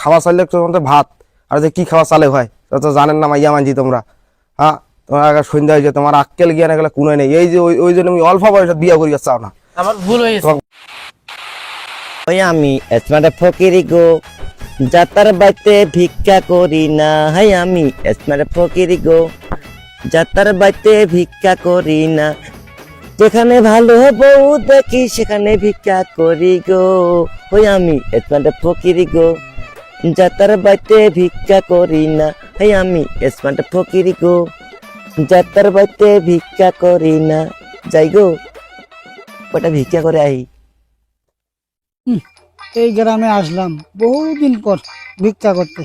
খাওয়া চাইলে তোমাদের ভাত। আর যে কি খাওয়া চালে হয় তা তো জানেন না মাইয়া মানছি তোমরা। হ্যাঁ তোমার আগে সন্ধ্যা হয়েছে তোমার আক্কেল জ্ঞান এগুলো কোনো নেই। এই যে ওই ওই জন্য আমি অল্প বয়সে বিয়ে করি চাও না। আমার ভুল হয়েছে ওই আমি এসমারে ফকিরি গো যাতার বাইতে ভিক্ষা করি না। হাই আমি এসমারে ফকিরি গো যাতার বাইতে ভিক্ষা করি না। যেখানে ভালো বউ দেখি সেখানে ভিক্ষা করি গো। ওই আমি এসমারে ফকিরি গো। যাতার বাইতে ভিক্ষা করি না। হাই আমি এসমারে ফকিরি গো যাতার বাইতে ভিক্ষা করি না। যাই গো ওটা ভিক্ষা করে আই? এই গ্রামে আসলাম বহুদিন পর ভিক্ষা করতে।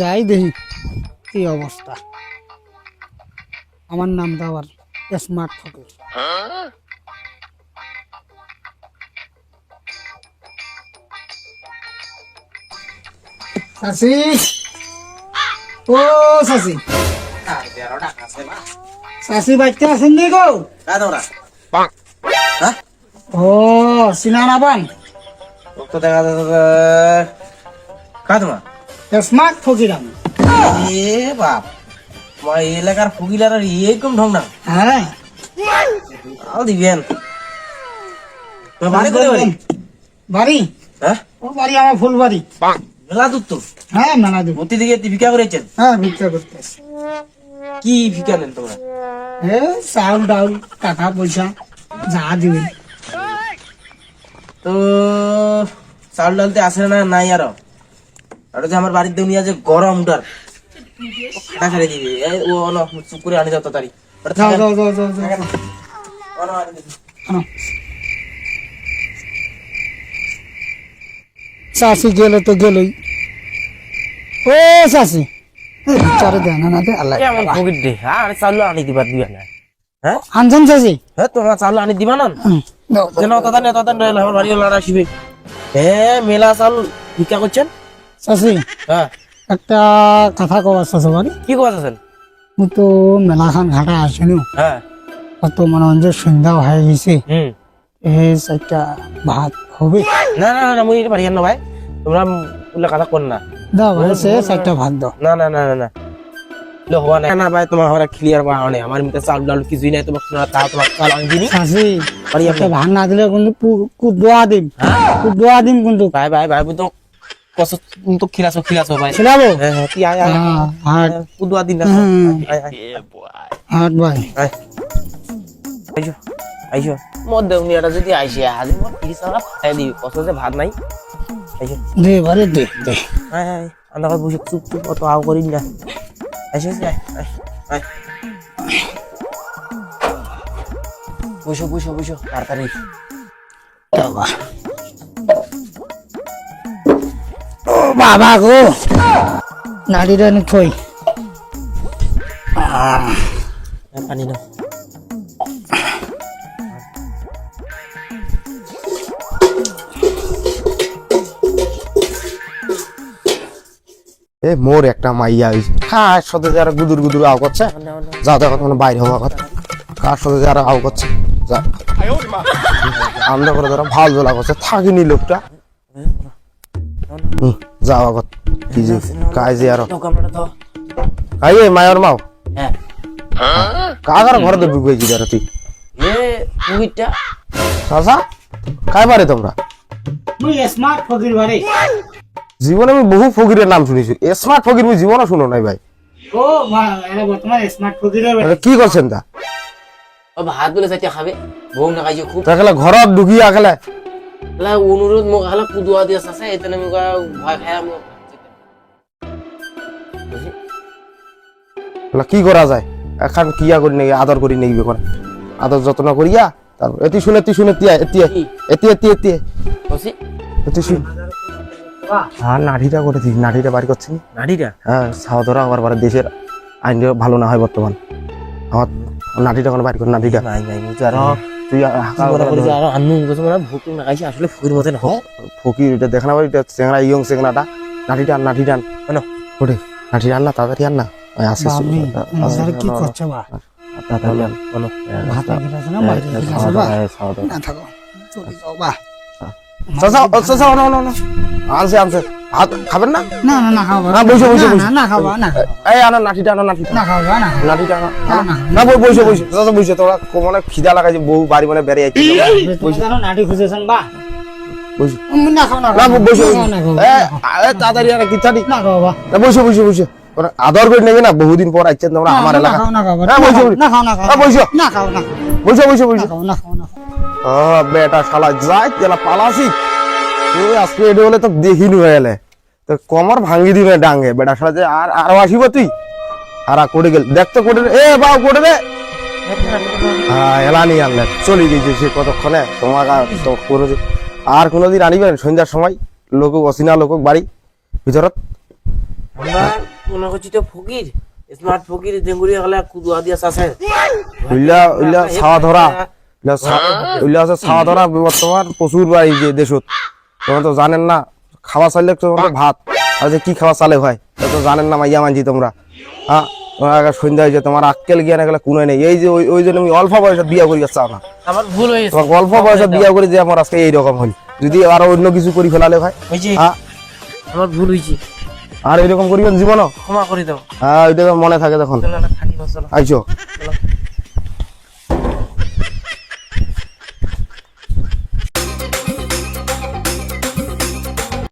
যাই দেখি কি অবস্থা। আমার নামটা আবার স্মার্ট ফকির। শাসি ও শাসি শাসি বাচ্চা আছেন নি গো? ও সিনানা পান তো দেখা যাচ্ছে স্মার্ট ফকির এ বাপ তোমার এলাকার ফকিলার এরকম ঢং না হ্যাঁ। আও দিবেন বাড়ি? বাড়ি? হ্যাঁ? ও বাড়ি আমার ফুল বাড়ি মেলা দূর তো হ্যাঁ মেলা দেবো। মতি ভিক্ষা করেছেন? হ্যাঁ ভিক্ষা করতে কি ভিক্ষা নেন তোমরা? এ চাউল ডাউল টাকা পয়সা যা দিবে। তো চাউল ডালতে আসে না নাই আরও? আর যে আমার বাড়ির দুনিয়া যে গরম উঠার খাটা ছেড়ে দিবি। এই ও অন চুপ করে আনি যাও তাড়াতাড়ি ওটা যাও থাকেন। যাও যাও যাও যাও অন আনি দিবি। আনো। চাষি গেলে তো গেলই। ও চাষি চারে দেন না দে আল্লাহ কেমন ফকির দে আর চাউল আনি দিবার দিবা না হ্যাঁ? আনছেন চাষি হ্যাঁ তোমার আনি দিবা না? হুম, দাও, দাও। যেন তদা নেই তদা নেই আমার বাড়ি লড়া আসবে। হ্যাঁ মেলা চাল ভিক্ষা করছেন? চাষি হ্যাঁ। একটা কথা কবার চাষি বাড়ি কি মু তো ঘাটা আসেনি হ্যাঁ। কত মনে হয় যে সন্ধ্যা হয়ে গেছে। হুম। এই চারটা ভাত হবে না না না মুই বাড়ি না ভাই তোমরা উল্লা কথা কর না দাও ভাই সে চারটা ভাত দাও না না না না না লো হওয়া না না ভাই তোমার আমরা ক্লিয়ার বা অনেক আমার মিতে চাল ডাল কিছুই নাই তোমার শোনা তা তোমার চাল দিনি একটা ভাত না দিলে কিন্তু কু- দোয়া দিম কু দোয়া দিম কিন্তু ভাই ভাই ভাই তো কস তো খিলাছো খিলাছো ভাই ছিলাবো হ্যাঁ হ্যাঁ তুই আয় আয় হ্যাঁ, দিন না। আয় আয় হাট ভাই আয় আইসো। আইসো মোর দেউনিয়াটা যদি আইসে আজ মোর তিরিশ টাকা ফাটাই দিবি কষ্ট যে ভাত নাই। আইসো। দে বারে দে দে। আয় আয় আন্দাজ বসে চুপ চুপ অত আও করিস না। আইসো আয় আয় বসো বসো বসো তাড়াতাড়ি। বাবা ও বাবা গো। নাড়িটা নি থই। আহ, পানি নাও। এ মোর একটা মাইয়া হয়েছে কার সাথে যারা গুদুর গুদুর আও করছে। যাও দেখো তোমার বাইরে হওয়া কথা। কার সাথে যারা আও করছে। যা। আমরা করে ধরো ভালো জ্বলা করছে। থাকিনি লোকটা। হুম, যাও আগত কি যে কাজ যে আরও। এ মায়ের মাও। হ্যাঁ। কাগার ঘরে তো ঢুকে গেছি তুই? এ মুগিটা চাচা কাই পারে তোমরা? স্মার্ট ফকির বাড়ি। জীবনে আমি বহু ফকিরের নাম শুনেছি। স্মার্ট ফকির মুই জীবনও শুনো নাই ভাই। ও মা এরা বর্তমান স্মার্ট ফকিরের বাড়ি কি করছেন তা? ও ভাত বলে চাইতে খাবে। বউ না খাইছে খুব। তাহলে ঘৰত ঢুকিয়া খেলে লা অনুরোধ মোক হালা কুদুয়া দিয়ে আছে এতনে মোক ভয় খায় মোক বলে, কি করা যায়? এখন কিয়া করি নাকি আদর করি নাকি করে আদর যত্ন করিয়া তারপর এটি শুনে এটি শুনে কি? এটি এটি এটি বসি এটি শুন। হ্যাঁ নাড়িটা করে দিই নাড়িটা বাড়ি করছি নি? নাড়িটা হ্যাঁ সাউদরা আবার বারে দেশের আইনটা ভালো না হয় বর্তমান। আমার নাড়িটা কোনো বাড়ি করে নাড়িটা নাই নাই আর তুই কি করি যে আর আন্নু গেছে মানে ভুক না খাইছে আসলে ফুকির মতে না হোক ফকির এটা দেখ না এটা চেংড়া ইয়ং চেংড়াটা নাড়িটা আন নাড়িটা আন। কেন? না তাড়াতাড়ি আন না। কি করছে বা তাড়াতাড়ি বলো। ভাত না বাইরে না থাকো। চলে যাও বা আনছে আনছে। ভাত খাবেন না? না না না খাওয়া না বসে বসে বসে। না, খাওয়া না। এই আনো নাঠিটা আনো নাঠিটা না খাওয়া না নাঠিটা আনো। না, বসে বসে দাদা বসে। তোরা কো- মানে খিদা লাগাইছে বউ বাড়ি মানে বেড়ে যাচ্ছে। জানো নাটি খুঁজেছেন বা। বসে। বসে বসে। বসে বসে আদর করে নেবে না বহুদিন পর আইছেন তোমরা আমার এলাকা। বসে। বসে। বসে। বেটা শালা যাই তেলা পালাসি। তুই আজকে এটি হলে তো হয়ে এলে। তো কমর ভাঙ্গি দিবে ডাঙ্গে বেটা শালা যে আর আরও আসিব তুই? আর করে গেল। দেখ তো করে এ বাউ করে দে। হ্যাঁ এলানি আনলে। চলে গেছে সে কতক্ষণে? তোমাকে তো করে আর কোনোদিন আনিবেন সন্ধ্যার সময় লোক অচিনা লোক বাড়ি। ভিতরত। আমরা মনে করছি তো ফকির। স্মার্ট ফকির ডেঙ্গুরি হলে কুদুয়া দিয়া আছে উইলা উইলা ছাওয়া ধরা। উইলা ধরা বর্তমান প্রচুর বাড়ি যে দেশত। তোমরা তো জানেন না খাওয়া চাইলে তো তোমরা ভাত। আর যে কি খাওয়া চালে হয় তা তো জানেন না মাইয়া মানছি তোমরা। হ্যাঁ তোমার সন্ধ্যা হয়েছে তোমার আক্কেল জ্ঞান এগুলো কোনো নেই। এই যে ওই জন্য আমি অল্প বয়সে বিয়ে করি চাও না। আমার ভুল হয়েছে। তোমার অল্প বয়সে বিয়ে করে যে আমার আজকে এইরকম হল। যদি আরও অন্য কিছু করি ফেলালে ভাই হ্যাঁ। আমার ভুল হয়েছে। আর এরকম করিবেন জীবনও? ক্ষমা করে দাও। হ্যাঁ ওইটা মনে থাকে তখন। চলো